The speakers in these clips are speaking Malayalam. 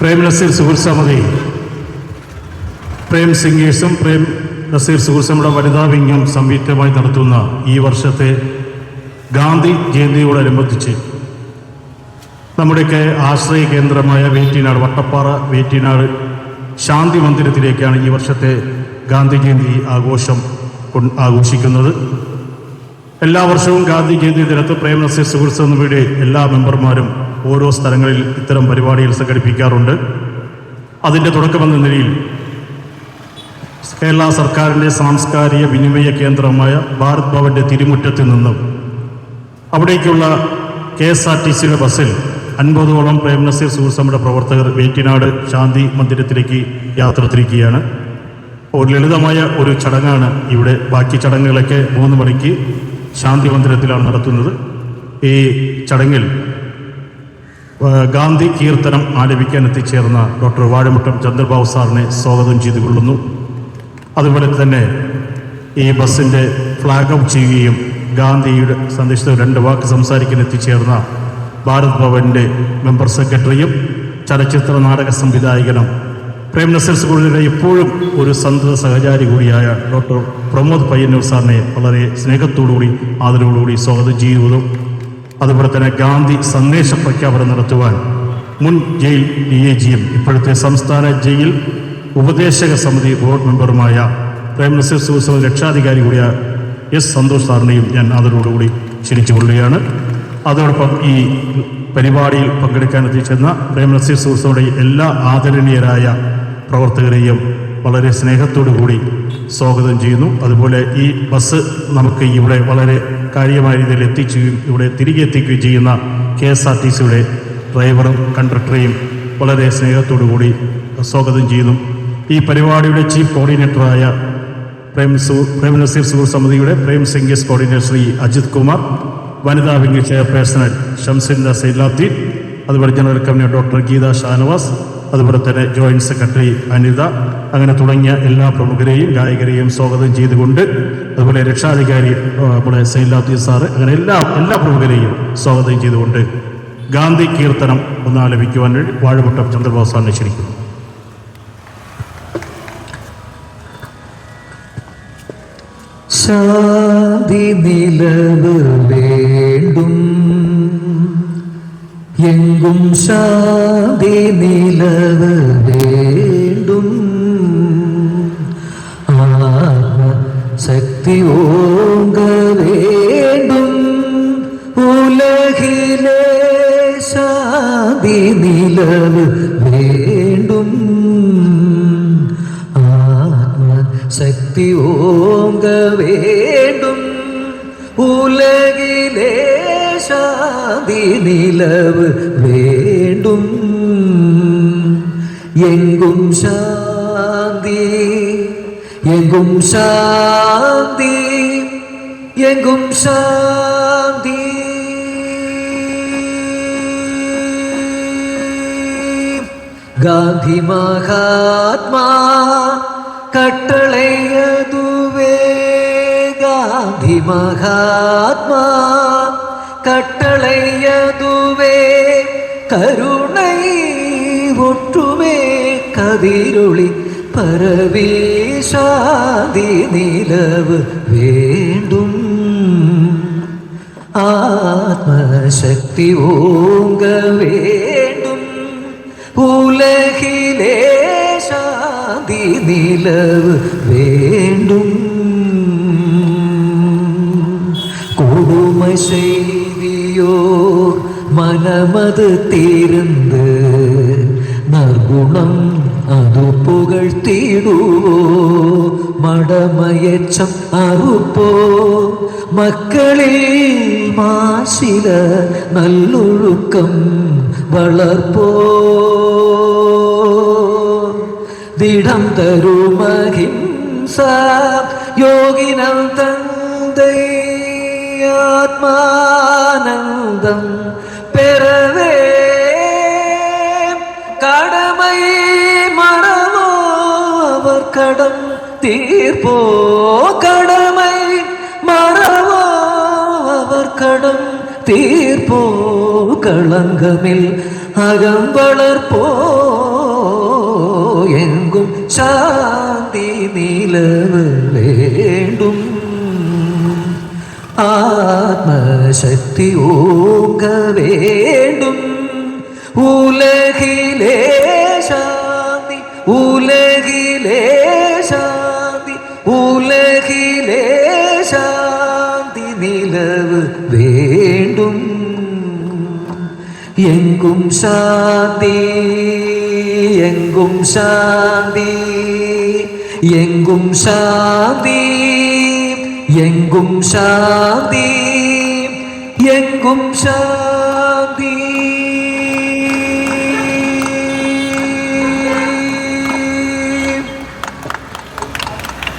പ്രേം നസീർ സുഹൃത്ത് സമിതി പ്രേം സിംഗേഴ്സും പ്രേം നസീർ സുഹൃത്ത് സമിതിയുടെ വനിതാ വിംഗം സംയുക്തമായി നടത്തുന്ന ഈ വർഷത്തെ ഗാന്ധി ജയന്തിയോടനുബന്ധിച്ച് നമ്മുടെയൊക്കെ ആശ്രയ കേന്ദ്രമായ വേറ്റിനാട് വട്ടപ്പാറ വേറ്റിനാട് ശാന്തി മന്ദിരത്തിലേക്കാണ് ഈ വർഷത്തെ ഗാന്ധി ജയന്തി ആഘോഷം ആഘോഷിക്കുന്നത്. എല്ലാ വർഷവും ഗാന്ധി ജയന്തി ദിനത്ത് പ്രേമനസീർ സുഹൃത്ത് സമിതിയുടെ എല്ലാ മെമ്പർമാരും ഓരോ സ്ഥലങ്ങളിൽ ഇത്തരം പരിപാടികൾ സംഘടിപ്പിക്കാറുണ്ട്. അതിന്റെ തുടക്കമെന്ന നിലയിൽ കേരള സർക്കാരിന്റെ സാംസ്കാരിക വിനിമയ കേന്ദ്രമായ ഭാരത് ഭവന്റെ തിരുമുറ്റത്തിൽ നിന്നും അവിടേക്കുള്ള കെ എസ് ആർ ടി സിയുടെ ബസ്സിൽ അൻപതോളം പ്രേം നസീർ സമിതിയുടെ പ്രവർത്തകർ വേറ്റിനാട് ശാന്തി മന്ദിരത്തിലേക്ക് യാത്ര തിരിക്കുകയാണ്. ഒരു ലളിതമായ ഒരു ചടങ്ങാണ് ഇവിടെ. ബാക്കി ചടങ്ങുകളൊക്കെ മൂന്ന് മണിക്ക് ശാന്തി മന്ദിരത്തിലാണ് നടത്തുന്നത്. ഈ ചടങ്ങിൽ ഗാന്ധി കീർത്തനം ആലപിക്കാൻ എത്തിച്ചേർന്ന ഡോക്ടർ വാഴമുട്ടം ചന്ദ്രബാബു സാറിനെ സ്വാഗതം ചെയ്തു കൊള്ളുന്നു അതുപോലെ തന്നെ ഈ ബസ്സിന്റെ ഫ്ലാഗ് ഔട്ട് ചെയ്യുകയും ഗാന്ധിയുടെ സന്ദേശത്തിൽ രണ്ട് വാക്ക് സംസാരിക്കാൻ എത്തിച്ചേർന്ന ഭാരത് ഭവന്റെ മെമ്പർ സെക്രട്ടറിയും ചലച്ചിത്ര നാടക സംവിധായകനും പ്രേം നസീർ സ്കൂളിലെ എപ്പോഴും ഒരു സന്തത സഹചാരി കൂടിയായ ഡോക്ടർ പ്രമോദ് പയ്യന്നൂർ സാറിനെ വളരെ സ്നേഹത്തോടുകൂടി ആദരവോടുകൂടി സ്വാഗതം ചെയ്യുന്നതും അതുപോലെ തന്നെ ഗാന്ധി സന്ദേശ പ്രഖ്യാപനം നടത്തുവാൻ മുൻ ജയിൽ ഡി എ ജിയും ഇപ്പോഴത്തെ സംസ്ഥാന ജയിൽ ഉപദേശക സമിതി ബോർഡ് മെമ്പറുമായ പ്രേം നസീർ സ്കൂൾ രക്ഷാധികാരി കൂടിയായ എസ് സന്തോഷ് സാറിനെയും ഞാൻ ആദരവോടുകൂടി ക്ഷണിച്ചുകൊള്ളുകയാണ്. അതോടൊപ്പം ഈ പരിപാടിയിൽ പങ്കെടുക്കാൻ എത്തിച്ചെന്ന പ്രേം നസീർ എല്ലാ ആദരണീയരായ പ്രവർത്തകരെയും വളരെ സ്നേഹത്തോടു കൂടി സ്വാഗതം ചെയ്യുന്നു. അതുപോലെ ഈ ബസ് നമുക്ക് ഇവിടെ വളരെ കാര്യമായ രീതിയിൽ എത്തിക്കുകയും ഇവിടെ തിരികെ എത്തിക്കുകയും ചെയ്യുന്ന കെ എസ് ആർ ടി സിയുടെ ഡ്രൈവറും കണ്ടക്ടറെയും വളരെ സ്നേഹത്തോടു കൂടി സ്വാഗതം ചെയ്യുന്നു. ഈ പരിപാടിയുടെ ചീഫ് കോർഡിനേറ്ററായ പ്രേം സൂ പ്രേം നസീർ സൂർ സമിതിയുടെ പ്രേം സിംഗേഴ്സ് കോർഡിനേറ്റർ ശ്രീ അജിത് കുമാർ വനിതാ വിംഗ് ചെയർപേഴ്സൺ ഷംസിൻദ സൈലാത്തി അതുപോലെ general committee doctor Geetha Shanavas അതുപോലെ തന്നെ ജോയിന്റ് സെക്രട്ടറി അനിത അങ്ങനെ തുടങ്ങിയ എല്ലാ പ്രമുഖരെയും ഗായകരെയും സ്വാഗതം ചെയ്തുകൊണ്ട് അതുപോലെ രക്ഷാധികാരി നമ്മുടെ സൈലാത്തി സാറ് അങ്ങനെ എല്ലാ എല്ലാ പ്രമുഖരെയും സ്വാഗതം ചെയ്തുകൊണ്ട് ഗാന്ധി കീർത്തനം ഒന്ന് ആലപിക്കുവാൻ വേണ്ടി വാഴമുട്ടം ചന്ദ്രബോസ് സാറിനെ ശാന്തി നിലവ് വേണ്ടും എങ്കും ശാന്തി നിലവ് വേണ്ടും. ആത്മശക്തി ഓങ്ക വേണ്ടും. ഉലകിലെ ശാന്തി നിലവ് വേണ്ടും. ആത്മശക്തി ഓങ്ക വേണ്ടും. ശാന്തി നിലവ് വേണ്ടും എങ്കും ശാന്തി എങ്കും ശാന്തി എങ്കും ശാന്തി ഗാന്ധി മഹാത്മാ കട്ടളയതുവേ ഗാന്ധി കട്ടളയതുവേ കരുണൈ ഒട്ടുവേ കതിരുളി പരവീഷാതി നിലവ് വേണ്ടും. ആത്മശക്തി ഓങ്ക വേണ്ടും. ഉലഹിലെ ശാതി നിലവ് വേണ്ടും. കുടുംബശൈ மனமது தீர்ந்து நற்குணம் அது புகழ்த்திடுவோ மடமயச்சம் அறுப்போ மக்களில் மாசில நல்லொழுக்கம் வளர்ப்போ திடம் தருமகிம்ச யோகினம் தந்தை ஆத்மானந்தம் பெறவே கடமை மறவோ அவர் கடம் தீர்ப்போ கடமை மறவோ அவர் கடம் தீர்ப்போ களங்கமில் அகம் வளர்ப்போ എങ്കും ശാന്തി നിലവ് വേണ്ടും ആത്മശക്തി ഓങ്ക വേണ്ടും. ഉലകിലേ ശാന്തി ഉലകിലേ ശാന്തി ഉലകിലേ ശാന്തി നിലവ് വേണ്ടും. എങ്കും ശാന്തി എങ്കും ശാന്തി എങ്കും ശാന്തി എങ്കും ശാന്തി എങ്കും ശാന്തി.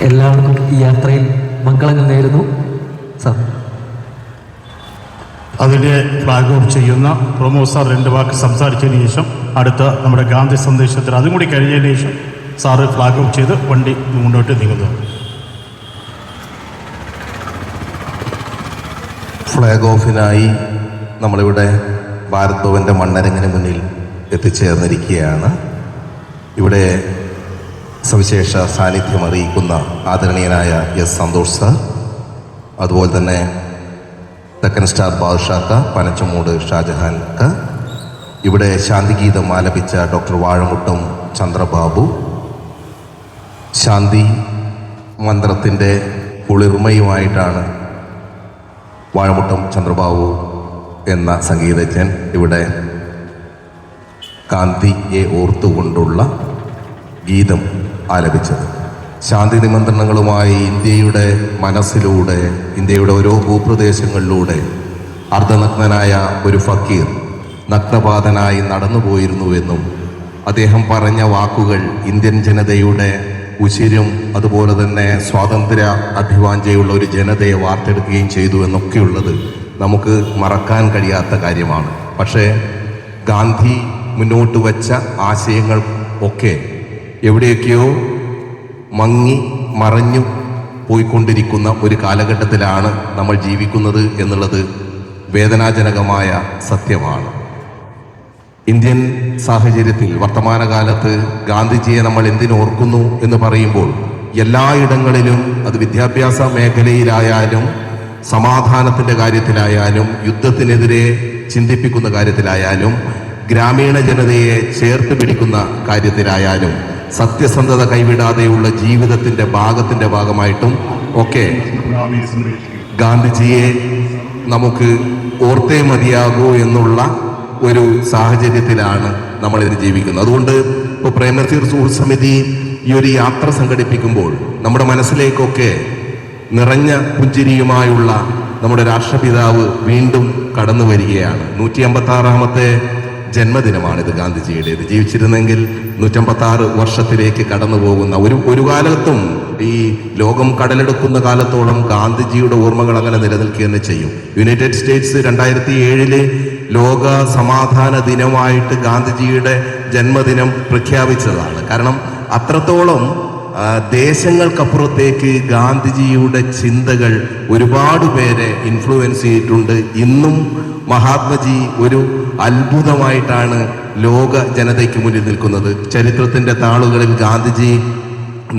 എല്ലാവർക്കും ഈ യാത്രയിൽ മംഗളങ്ങൾ നേരുന്നു. സർ. അതിന്റെ ഫ്ലാഗ് ഓഫ് ചെയ്യുന്ന പ്രമോദ് സാർ രണ്ട് വാക്ക് സംസാരിച്ചതിന് ശേഷം അടുത്ത നമ്മുടെ ഗാന്ധി സന്ദേശത്തിൽ അതും കൂടി കഴിഞ്ഞതിന് ശേഷം സാറ് ഫ്ലാഗ് ഓഫ് ചെയ്ത് വണ്ടി മുന്നോട്ട് നീങ്ങുന്നു. ഫ്ലാഗ് ഓഫിനായി നമ്മളിവിടെ ഭാരത് ഭവന്റെ മണ്ണരങ്ങിന് മുന്നിൽ എത്തിച്ചേർന്നിരിക്കുകയാണ്. ഇവിടെ സവിശേഷ സാന്നിധ്യം അറിയിക്കുന്ന ആദരണീയനായ എസ് സന്തോഷ് സാർ അതുപോലെ തന്നെ തെക്കൻ സ്റ്റാർ ബാദുഷാക്ക പനച്ചമൂട് ഷാജഹാൻക്ക് ഇവിടെ ശാന്തിഗീതം ആലപിച്ച ഡോക്ടർ വാഴമുട്ടും ചന്ദ്രബാബു ശാന്തി മന്ത്രത്തിന്റെ കുളിർമയുമായിട്ടാണ് വാഴമുട്ടം ചന്ദ്രബാബു എന്ന സംഗീതജ്ഞൻ ഇവിടെ കാന്തിയെ ഓർത്തുകൊണ്ടുള്ള ഗീതം ആലപിച്ചത്. ശാന്തി നിമന്ത്രണങ്ങളുമായി ഇന്ത്യയുടെ മനസ്സിലൂടെ ഇന്ത്യയുടെ ഓരോ ഭൂപ്രദേശങ്ങളിലൂടെ അർദ്ധനഗ്നനായ ഒരു ഫക്കീർ നഗ്നപാതനായി നടന്നുപോയിരുന്നുവെന്നും അദ്ദേഹം പറഞ്ഞ വാക്കുകൾ ഇന്ത്യൻ ജനതയുടെ ഉശിരും അതുപോലെ തന്നെ സ്വാതന്ത്ര്യ അഭിവാഞ്ചയുള്ള ഒരു ജനതയെ വാർത്തെടുക്കുകയും ചെയ്തു എന്നൊക്കെയുള്ളത് നമുക്ക് മറക്കാൻ കഴിയാത്ത കാര്യമാണ്. പക്ഷേ ഗാന്ധി മുന്നോട്ട് വച്ച ആശയങ്ങൾ ഒക്കെ എവിടെയൊക്കെയോ മങ്ങി മറഞ്ഞു പോയിക്കൊണ്ടിരിക്കുന്ന ഒരു കാലഘട്ടത്തിലാണ് നമ്മൾ ജീവിക്കുന്നത് എന്നുള്ളത് വേദനാജനകമായ സത്യമാണ്. ഇന്ത്യൻ സാഹചര്യത്തിൽ വർത്തമാനകാലത്ത് ഗാന്ധിജിയെ നമ്മൾ എന്തിനോർക്കുന്നു എന്ന് പറയുമ്പോൾ എല്ലായിടങ്ങളിലും അത് വിദ്യാഭ്യാസ മേഖലയിലായാലും സമാധാനത്തിന്റെ കാര്യത്തിലായാലും യുദ്ധത്തിനെതിരെ ചിന്തിപ്പിക്കുന്ന കാര്യത്തിലായാലും ഗ്രാമീണ ജനതയെ ചേർത്ത് പിടിക്കുന്ന കാര്യത്തിലായാലും സത്യസന്ധത കൈവിടാതെയുള്ള ജീവിതത്തിന്റെ ഭാഗത്തിന്റെ ഭാഗമായിട്ടും ഒക്കെ ഗാന്ധിജിയെ നമുക്ക് ഓർത്തേ മതിയാകൂ എന്നുള്ള ഒരു സാഹചര്യത്തിലാണ് നമ്മൾ ഇതിന് ജീവിക്കുന്നത്. അതുകൊണ്ട് ഇപ്പോൾ പ്രേമനസീർ സുഹൃത്ത് സമിതി ഈ ഒരു യാത്ര സംഘടിപ്പിക്കുമ്പോൾ നമ്മുടെ മനസ്സിലേക്കൊക്കെ നിറഞ്ഞ പുഞ്ചിരിയുമായുള്ള നമ്മുടെ രാഷ്ട്രപിതാവ് വീണ്ടും കടന്നു വരികയാണ്. നൂറ്റി അമ്പത്തി ആറാമത്തെ ജന്മദിനമാണിത് ഗാന്ധിജിയുടേത്. ജീവിച്ചിരുന്നെങ്കിൽ നൂറ്റമ്പത്തി ആറ് വർഷത്തിലേക്ക് കടന്നു പോകുന്ന ഒരു ഒരു കാലത്തും ഈ ലോകം കടലെടുക്കുന്ന കാലത്തോളം ഗാന്ധിജിയുടെ ഓർമ്മകൾ അങ്ങനെ നിലനിൽക്കുക തന്നെ ചെയ്യും. യുണൈറ്റഡ് സ്റ്റേറ്റ്സ് രണ്ടായിരത്തി ഏഴിൽ ലോക സമാധാന ദിനമായിട്ട് ഗാന്ധിജിയുടെ ജന്മദിനം പ്രഖ്യാപിച്ചതാണ്. കാരണം അത്രത്തോളം ദേശങ്ങൾക്കപ്പുറത്തേക്ക് ഗാന്ധിജിയുടെ ചിന്തകൾ ഒരുപാട് പേരെ ഇൻഫ്ലുവൻസ് ചെയ്തിട്ടുണ്ട്. ഇന്നും മഹാത്മജി ഒരു അത്ഭുതമായിട്ടാണ് ലോക ജനതയ്ക്ക് മുന്നിൽ നിൽക്കുന്നത്. ചരിത്രത്തിന്റെ താളുകളിൽ ഗാന്ധിജി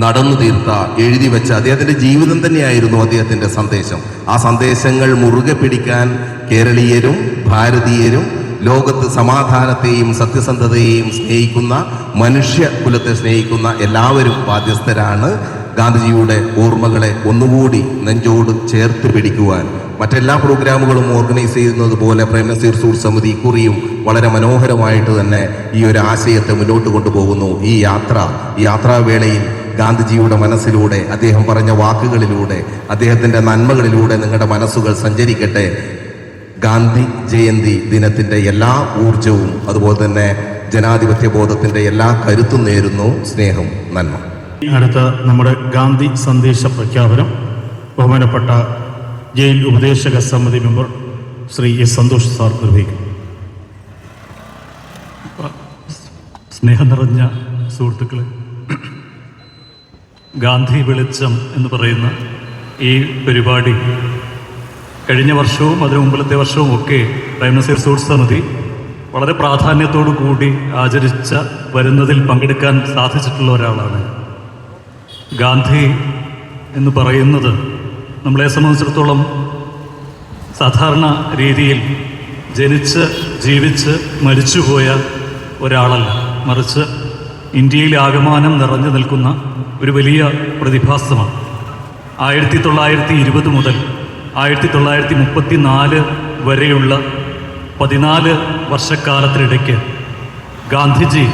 നടന്നു തീർത്ത എഴുതി വെച്ച അദ്ദേഹത്തിന്റെ ജീവിതം തന്നെയായിരുന്നു അദ്ദേഹത്തിന്റെ സന്ദേശം. ആ സന്ദേശങ്ങൾ മുറുകെ പിടിക്കാൻ കേരളീയരും ഭാരതീയരും ലോകത്ത് സമാധാനത്തെയും സത്യസന്ധതയെയും സ്നേഹിക്കുന്ന മനുഷ്യ കുലത്തെ സ്നേഹിക്കുന്ന എല്ലാവരും ബാധ്യസ്ഥരാണ് ഗാന്ധിജിയുടെ ഓർമ്മകളെ ഒന്നുകൂടി നെഞ്ചോട് ചേർത്ത് പിടിക്കുവാൻ. മറ്റെല്ലാ പ്രോഗ്രാമുകളും ഓർഗനൈസ് ചെയ്യുന്നത് പോലെ പ്രേമസീർ സൂർ സമിതി കുറിയും വളരെ മനോഹരമായിട്ട് തന്നെ ഈ ഒരു ആശയത്തെ മുന്നോട്ട് കൊണ്ടുപോകുന്നു. ഈ യാത്ര ഈ യാത്രാവേളയിൽ ഗാന്ധിജിയുടെ മനസ്സിലൂടെ അദ്ദേഹം പറഞ്ഞ വാക്കുകളിലൂടെ അദ്ദേഹത്തിന്റെ നന്മകളിലൂടെ നിങ്ങളുടെ മനസ്സുകൾ സഞ്ചരിക്കട്ടെ. ഗാന്ധി ജയന്തി ദിനത്തിന്റെ എല്ലാ ഊർജവും അതുപോലെ തന്നെ ജനാധിപത്യ ബോധത്തിന്റെ എല്ലാ കരുത്തും നേരുന്നു. സ്നേഹം നന്മ. അടുത്ത നമ്മുടെ ഗാന്ധി സന്ദേശ പ്രഖ്യാപനം ബഹുമാനപ്പെട്ട ജയിൽ ഉപദേശക സമിതി member Shri S Santhosh sir നിർവഹിക്കും. സ്നേഹം നിറഞ്ഞ സുഹൃത്തുക്കളെ ഗാന്ധി വെളിച്ചം എന്ന് പറയുന്ന ഈ പരിപാടി കഴിഞ്ഞ വർഷവും അതിനു മുമ്പിലത്തെ വർഷവും ഒക്കെ പ്രേം നസീർ സുഹൃത്ത് സമിതി വളരെ പ്രാധാന്യത്തോടു കൂടി ആചരിച്ച വരുന്നതിൽ പങ്കെടുക്കാൻ സാധിച്ചിട്ടുള്ള ഒരാളാണ്. ഗാന്ധി എന്ന് പറയുന്നത് നമ്മളെ സംബന്ധിച്ചിടത്തോളം സാധാരണ രീതിയിൽ ജനിച്ച് ജീവിച്ച് മരിച്ചുപോയ ഒരാളല്ല. മറിച്ച് ഇന്ത്യയിൽ ആകമാനം നിറഞ്ഞു നിൽക്കുന്ന ഒരു വലിയ പ്രതിഭാസമാണ്. ആയിരത്തി തൊള്ളായിരത്തി ഇരുപത് മുതൽ ആയിരത്തി തൊള്ളായിരത്തി മുപ്പത്തി നാല് വരെയുള്ള പതിനാല് വർഷക്കാലത്തിനിടയ്ക്ക് ഗാന്ധിജി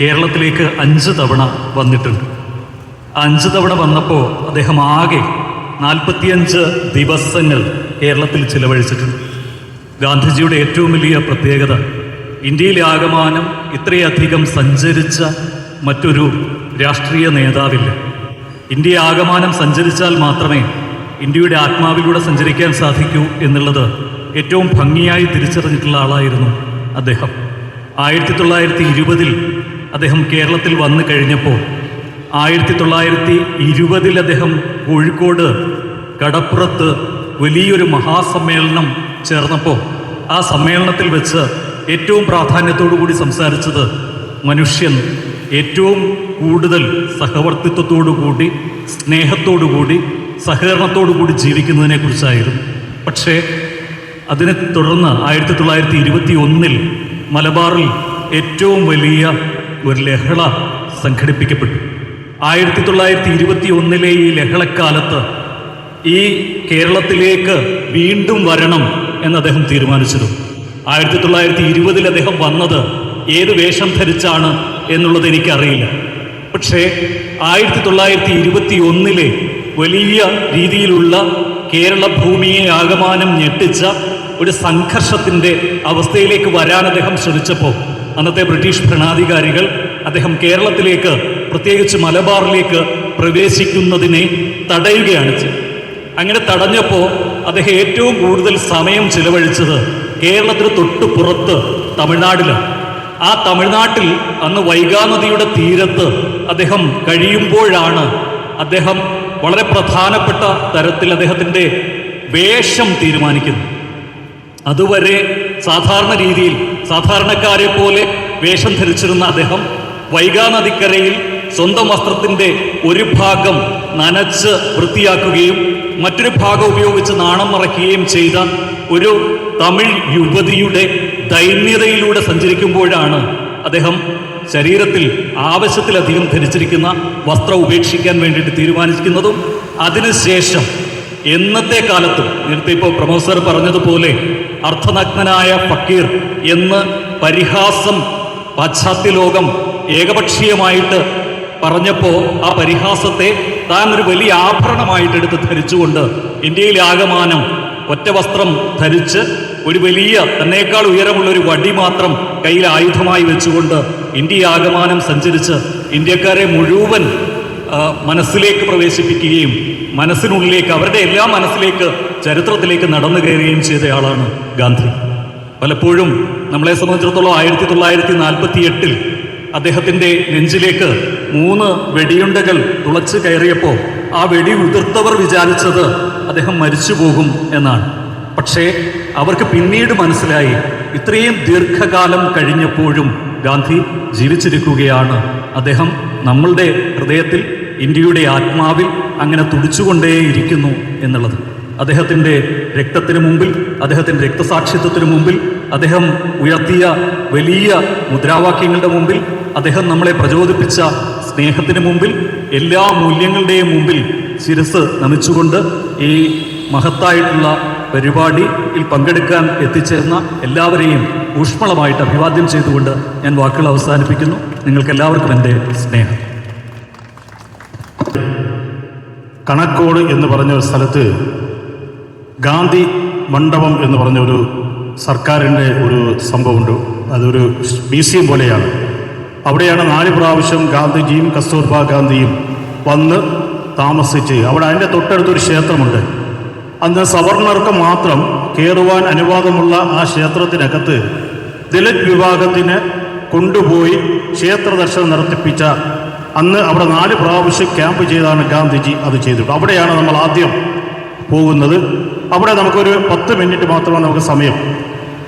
കേരളത്തിലേക്ക് അഞ്ച് തവണ വന്നിട്ടുണ്ട്. അഞ്ച് തവണ വന്നപ്പോൾ അദ്ദേഹം ആകെ നാൽപ്പത്തിയഞ്ച് ദിവസങ്ങൾ കേരളത്തിൽ ചിലവഴിച്ചിട്ടുണ്ട്. ഗാന്ധിജിയുടെ ഏറ്റവും വലിയ പ്രത്യേകത ഇന്ത്യയിലെ ആകമാനം ഇത്രയധികം സഞ്ചരിച്ച മറ്റൊരു രാഷ്ട്രീയ നേതാവില്ല. ഇന്ത്യ ആകമാനം സഞ്ചരിച്ചാൽ മാത്രമേ ഇന്ത്യയുടെ ആത്മാവിലൂടെ സഞ്ചരിക്കാൻ സാധിക്കൂ എന്നുള്ളത് ഏറ്റവും ഭംഗിയായി തിരിച്ചറിഞ്ഞിട്ടുള്ള ആളായിരുന്നു അദ്ദേഹം. ആയിരത്തി തൊള്ളായിരത്തി ഇരുപതിൽ അദ്ദേഹം കേരളത്തിൽ വന്നു കഴിഞ്ഞപ്പോൾ ആയിരത്തി തൊള്ളായിരത്തി ഇരുപതിൽ അദ്ദേഹം കോഴിക്കോട് കടപ്പുറത്ത് വലിയൊരു മഹാസമ്മേളനം ചേർന്നപ്പോൾ ആ സമ്മേളനത്തിൽ വെച്ച് ഏറ്റവും കൂടി സംസാരിച്ചത് മനുഷ്യൻ ഏറ്റവും കൂടുതൽ സഹവർത്തിത്വത്തോടു കൂടി സ്നേഹത്തോടു കൂടി സഹകരണത്തോടു കൂടി ജീവിക്കുന്നതിനെ കുറിച്ചായിരുന്നു. പക്ഷേ അതിനെ തുടർന്ന് ആയിരത്തി തൊള്ളായിരത്തി ഇരുപത്തി ഒന്നിൽ മലബാറിൽ ഏറ്റവും വലിയ ഒരു ലഹള സംഘടിപ്പിക്കപ്പെട്ടു. ആയിരത്തി തൊള്ളായിരത്തി ഇരുപത്തി ഒന്നിലെ ഈ ലഹളക്കാലത്ത് ഈ കേരളത്തിലേക്ക് വീണ്ടും വരണം എന്ന് അദ്ദേഹം തീരുമാനിച്ചിരുന്നു ആയിരത്തി തൊള്ളായിരത്തി ഇരുപതിൽ അദ്ദേഹം വന്നത് ഏത് വേഷം ധരിച്ചാണ് എന്നുള്ളത് എനിക്കറിയില്ല. പക്ഷേ ആയിരത്തി തൊള്ളായിരത്തി ഇരുപത്തി ഒന്നിലെ വലിയ രീതിയിലുള്ള കേരള ഭൂമിയെ ആകമാനം ഞെട്ടിച്ച ഒരു സംഘർഷത്തിന്റെ അവസ്ഥയിലേക്ക് വരാൻ അദ്ദേഹം ശ്രമിച്ചപ്പോൾ അന്നത്തെ ബ്രിട്ടീഷ് ഭരണാധികാരികൾ അദ്ദേഹം കേരളത്തിലേക്ക് പ്രത്യേകിച്ച് മലബാറിലേക്ക് പ്രവേശിക്കുന്നതിനെ തടയുകയാണ് ചെയ്തത്. അങ്ങനെ തടഞ്ഞപ്പോൾ അദ്ദേഹം ഏറ്റവും കൂടുതൽ സമയം ചിലവഴിച്ചത് കേരളത്തിന് തൊട്ട് പുറത്ത് തമിഴ്നാട്ടിലാണ് ആ തമിഴ്നാട്ടിൽ അന്ന് വൈഗാനദിയുടെ തീരത്ത് അദ്ദേഹം കഴിയുമ്പോഴാണ് അദ്ദേഹം വളരെ പ്രധാനപ്പെട്ട തരത്തിൽ അദ്ദേഹത്തിന്റെ വേഷം തീരുമാനിക്കുന്നു. അതുവരെ സാധാരണ രീതിയിൽ സാധാരണക്കാരെ പോലെ വേഷം ധരിച്ചിരുന്ന അദ്ദേഹം വൈഗാനദിക്കരയിൽ സ്വന്തം വസ്ത്രത്തിന്റെ ഒരു ഭാഗം നനച്ച് വൃത്തിയാക്കുകയും മറ്റൊരു ഭാഗം ഉപയോഗിച്ച് നാണം മറയ്ക്കുകയും ചെയ്ത ഒരു തമിഴ് യുവതിയുടെ ദൈന്യതയിലൂടെ സഞ്ചരിക്കുമ്പോഴാണ് അദ്ദേഹം ശരീരത്തിൽ ആവശ്യത്തിലധികം ധരിച്ചിരിക്കുന്ന വസ്ത്രം ഉപേക്ഷിക്കാൻ വേണ്ടിയിട്ട് തീരുമാനിക്കുന്നതും അതിനുശേഷം എന്നത്തെ കാലത്തും നേരത്തെ ഇപ്പോൾ പ്രൊഫസർ പറഞ്ഞതുപോലെ അർത്ഥനഗ്നനായ ഫക്കീർ എന്ന് പരിഹാസം പാശ്ചാത്യ ലോകം ഏകപക്ഷീയമായിട്ട് പറഞ്ഞപ്പോൾ ആ പരിഹാസത്തെ താൻ ഒരു വലിയ ആഭരണമായിട്ട് എടുത്ത് ധരിച്ചുകൊണ്ട് ഇന്ത്യയിൽ ആകമാനം ഒറ്റ വസ്ത്രം ധരിച്ച് ഒരു വലിയ തന്നേക്കാൾ ഉയരമുള്ള ഒരു വടി മാത്രം കയ്യിൽ ആയുധമായി വെച്ചുകൊണ്ട് ഇന്ത്യ ആകമാനം സഞ്ചരിച്ച് ഇന്ത്യക്കാരെ മുഴുവൻ മനസ്സിലേക്ക് പ്രവേശിപ്പിക്കുകയും മനസ്സിനുള്ളിലേക്ക് അവരുടെ എല്ലാ മനസ്സിലേക്ക് ചരിത്രത്തിലേക്ക് നടന്നു കയറുകയും ചെയ്തയാളാണ് ഗാന്ധി. പലപ്പോഴും നമ്മളെ സംബന്ധിച്ചിടത്തോളം ആയിരത്തി തൊള്ളായിരത്തി നാൽപ്പത്തി എട്ടിൽ അദ്ദേഹത്തിന്റെ നെഞ്ചിലേക്ക് മൂന്ന് വെടിയുണ്ടകൾ തുളച്ച് കയറിയപ്പോൾ ആ വെടി ഉതിർത്തവർ വിചാരിച്ചത് അദ്ദേഹം മരിച്ചു പോകും എന്നാണ്. പക്ഷേ അവർക്ക് പിന്നീട് മനസ്സിലായി ഇത്രയും ദീർഘകാലം കഴിഞ്ഞപ്പോഴും ഗാന്ധി ജീവിച്ചിരിക്കുകയാണ്. അദ്ദേഹം നമ്മളുടെ ഹൃദയത്തിൽ ഇന്ത്യയുടെ ആത്മാവിൽ അങ്ങനെ തുടിച്ചുകൊണ്ടേയിരിക്കുന്നു എന്നുള്ളത്. അദ്ദേഹത്തിന്റെ രക്തത്തിന് മുമ്പിൽ അദ്ദേഹത്തിന്റെ രക്തസാക്ഷിത്വത്തിന് മുമ്പിൽ അദ്ദേഹം ഉയർത്തിയ വലിയ മുദ്രാവാക്യങ്ങളുടെ മുമ്പിൽ അദ്ദേഹം നമ്മളെ പ്രചോദിപ്പിച്ച സ്നേഹത്തിന് മുമ്പിൽ എല്ലാ മൂല്യങ്ങളുടെയും മുമ്പിൽ ശിരസ് നമിച്ചുകൊണ്ട് ഈ മഹത്തായിട്ടുള്ള പരിപാടിയിൽ പങ്കെടുക്കാൻ എത്തിച്ചേർന്ന എല്ലാവരെയും ഊഷ്മളമായിട്ട് അഭിവാദ്യം ചെയ്തുകൊണ്ട് ഞാൻ വാക്കുകൾ അവസാനിപ്പിക്കുന്നു. നിങ്ങൾക്കെല്ലാവർക്കും എന്റെ സ്നേഹം. കണക്കോട് എന്ന് പറഞ്ഞ ഒരു സ്ഥലത്ത് ഗാന്ധി മണ്ഡപം എന്ന് പറഞ്ഞ ഒരു സർക്കാരിന്റെ ഒരു സംഭവമുണ്ട്. അതൊരു മ്യൂസിയം പോലെയാണ്. അവിടെയാണ് നാല് പ്രാവശ്യം ഗാന്ധിജിയും കസ്തൂർബ ഗാന്ധിയും വന്ന് താമസിച്ച് അവിടെ അതിന്റെ തൊട്ടടുത്തൊരു ക്ഷേത്രമുണ്ട്. അന്ന് സവർണർക്ക് മാത്രം കയറുവാൻ അനുവാദമുള്ള ആ ക്ഷേത്രത്തിനകത്ത് ദലിത് വിഭാഗത്തിന് കൊണ്ടുപോയി ക്ഷേത്ര ദർശനം നടത്തിപ്പിച്ച അന്ന് അവിടെ നാല് പ്രാവശ്യം ക്യാമ്പ് ചെയ്താണ് ഗാന്ധിജി അത് ചെയ്തിട്ടുള്ളത്. അവിടെയാണ് നമ്മൾ ആദ്യം പോകുന്നത്. അവിടെ നമുക്കൊരു പത്ത് മിനിറ്റ് മാത്രമാണ് നമുക്ക് സമയം.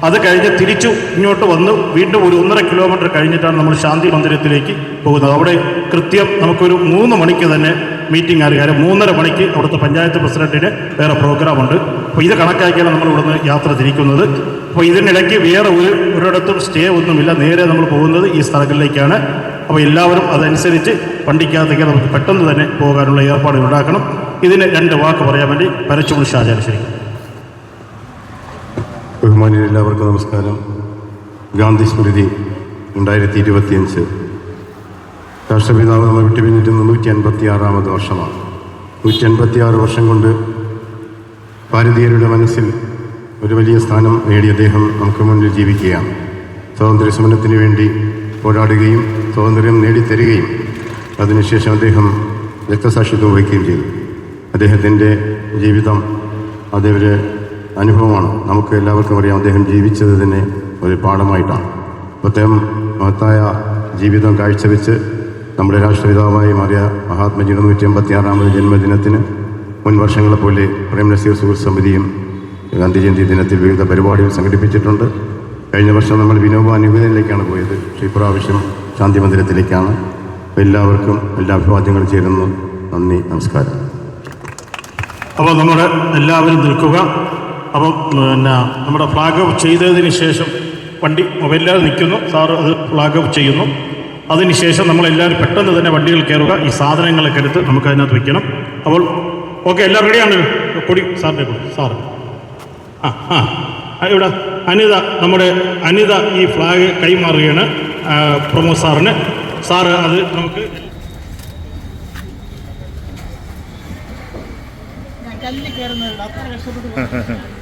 അത് കഴിഞ്ഞ് തിരിച്ചു ഇങ്ങോട്ട് വന്ന്. വീണ്ടും ഒരു ഒന്നര കിലോമീറ്റർ കഴിഞ്ഞിട്ടാണ് നമ്മൾ ശാന്തി മന്ദിരത്തിലേക്ക് പോകുന്നത്. അവിടെ കൃത്യം നമുക്കൊരു മൂന്ന് മണിക്ക് തന്നെ മീറ്റിംഗ് ആണ്. കാര്യം മൂന്നര മണിക്ക് അവിടുത്തെ പഞ്ചായത്ത് പ്രസിഡന്റിന് വേറെ പ്രോഗ്രാമുണ്ട് അപ്പോൾ ഇത് കണക്കാക്കിയാണ് നമ്മൾ ഇവിടുന്ന് യാത്ര തിരിക്കുന്നത്. അപ്പോൾ ഇതിനിടയ്ക്ക് വേറെ ഒരു ഒരിടത്തും സ്റ്റേ ഒന്നുമില്ല. നേരെ നമ്മൾ പോകുന്നത് ഈ സ്ഥലങ്ങളിലേക്കാണ്. അപ്പോൾ എല്ലാവരും അതനുസരിച്ച് വണ്ടിക്കകത്തേക്ക് നമുക്ക് പെട്ടെന്ന് തന്നെ പോകാനുള്ള ഏർപ്പാടുകൾ ഉണ്ടാക്കണം. ഇതിന് രണ്ട് വാക്ക് പറയാൻ വേണ്ടി പരച്ചുമുൾ ഷാജാൻ ശരി ബഹുമാനിയ എല്ലാവർക്കും നമസ്കാരം. ഗാന്ധി സ്മൃതി രണ്ടായിരത്തി ഇരുപത്തിയഞ്ച്. രാഷ്ട്രപിതാവ് നമ്മൾ വിട്ടു പിന്നിട്ട് നൂറ്റി അൻപത്തി ആറാമത് വർഷമാണ്. നൂറ്റി അൻപത്തി ആറ് വർഷം കൊണ്ട് ഭാരതീയരുടെ മനസ്സിൽ ഒരു വലിയ സ്ഥാനം നേടിയ അദ്ദേഹം നമുക്ക് മുന്നിൽ ജീവിക്കുകയാണ്. സ്വാതന്ത്ര്യ സമരത്തിന് വേണ്ടി പോരാടുകയും സ്വാതന്ത്ര്യം നേടിത്തരികയും അതിനുശേഷം അദ്ദേഹം രക്തസാക്ഷിത്വം വഹിക്കുകയും ചെയ്തു. അദ്ദേഹത്തിന്റെ ജീവിതം അതൊരു അനുഭവമാണ്. നമുക്ക് എല്ലാവർക്കും അറിയാം അദ്ദേഹം ജീവിച്ചത് തന്നെ ഒരു പാഠമായിട്ടാണ്. അദ്ദേഹം മഹത്തായ ജീവിതം കാഴ്ചവെച്ച് നമ്മുടെ രാഷ്ട്രപിതാവായി മാറിയ മഹാത്മജിയുടെ നൂറ്റി അമ്പത്തി ആറാമത് ജന്മദിനത്തിന് മുൻ വർഷങ്ങളെ പോലെ പ്രേം നസീർ സുഹൃത്ത് സമിതിയും ഗാന്ധി ജയന്തി ദിനത്തിൽ വിവിധ പരിപാടികൾ സംഘടിപ്പിച്ചിട്ടുണ്ട്. കഴിഞ്ഞ വർഷം നമ്മൾ വിനോബ പോയത്. പക്ഷേ ഇപ്രാവശ്യം ശാന്തി മന്ദിരത്തിലേക്കാണ് എല്ലാവർക്കും എല്ലാ അഭിവാദ്യങ്ങളും ചേരുന്നു. നന്ദി നമസ്കാരം. അപ്പോൾ നമ്മുടെ എല്ലാവരും നിൽക്കുക. അപ്പം പിന്നെ നമ്മുടെ ഫ്ലാഗ് ഓഫ് ചെയ്തതിന് ശേഷം വണ്ടി എല്ലാവരും നിൽക്കുന്നു. സാറ് അത് ഫ്ലാഗ് ഓഫ് ചെയ്യുന്നു. അതിനുശേഷം നമ്മളെല്ലാവരും പെട്ടെന്ന് തന്നെ വണ്ടികൾ കയറുക. ഈ സാധനങ്ങളൊക്കെ എടുത്ത് നമുക്ക് അതിനകത്ത് വയ്ക്കണം അപ്പോൾ ഓക്കെ എല്ലാം റെഡിയാണ്? കൊടി സാറിന്റെ കൊടി സാറ് ആ ആ. ഇവിടെ അനിത നമ്മുടെ അനിത ഈ ഫ്ലാഗ് കൈമാറുകയാണ്. പ്രമോദ് സാറിന്. സാറ് അത് നമുക്ക് ഹ കല്ലിൽ ഹ അത്ര കഷ്ടപ്പെട്ട്